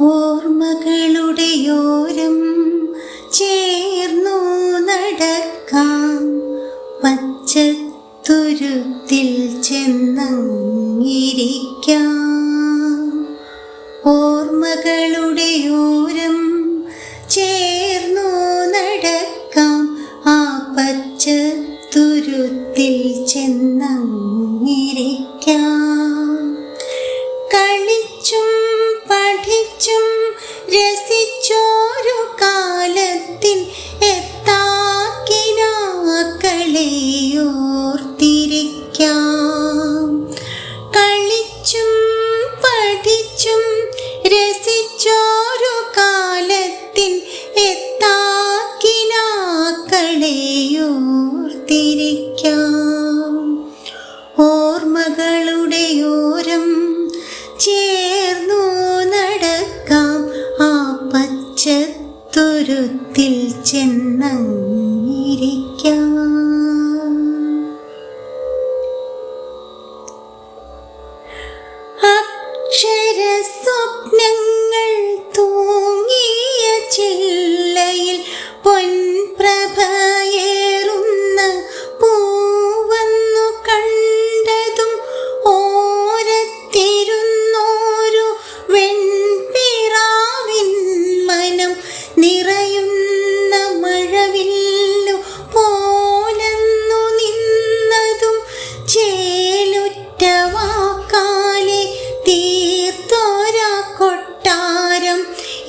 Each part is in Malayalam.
ഓർമ്മകളുടെയോരം ചേർന്നു നടക്കാം. പച്ചത്തുരുത്തിൽ ചെന്നിരിക്കാം ഓർമ്മകളുടെയോരം ചേർന്നു നടക്കാം. ആ പച്ചത്തുരുത്തിൽ ചെന്നിരിക്കാം തുരുത്തിൽ ചെന്നങ്ങ്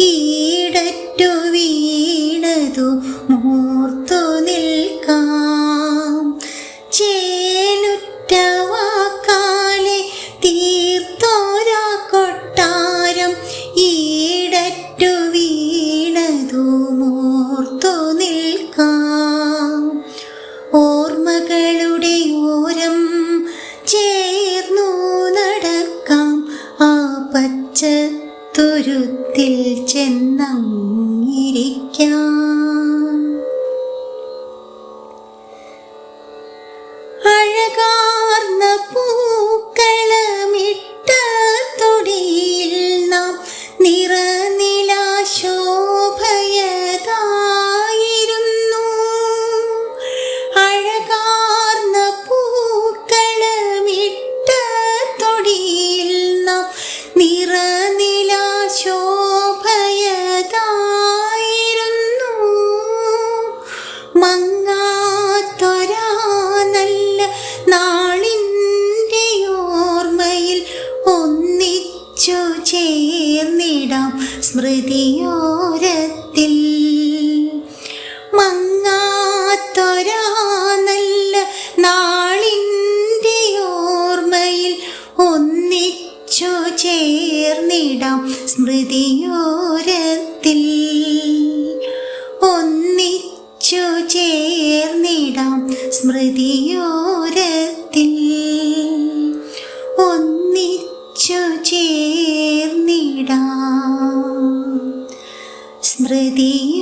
ഈടറ്റു വീണതു മൂർത്തു Allah സ്മൃതിയോരത്തിൽ മങ്ങാത്തൊരാ നല്ല നാളിന്റെ ഓർമ്മയിൽ ഒന്നിച്ചു ചേർന്നിടാം സ്മൃതിയോരത്തിൽ. ഒന്നിച്ചു ചേർന്നിടാം സ്മൃതിയോ 第一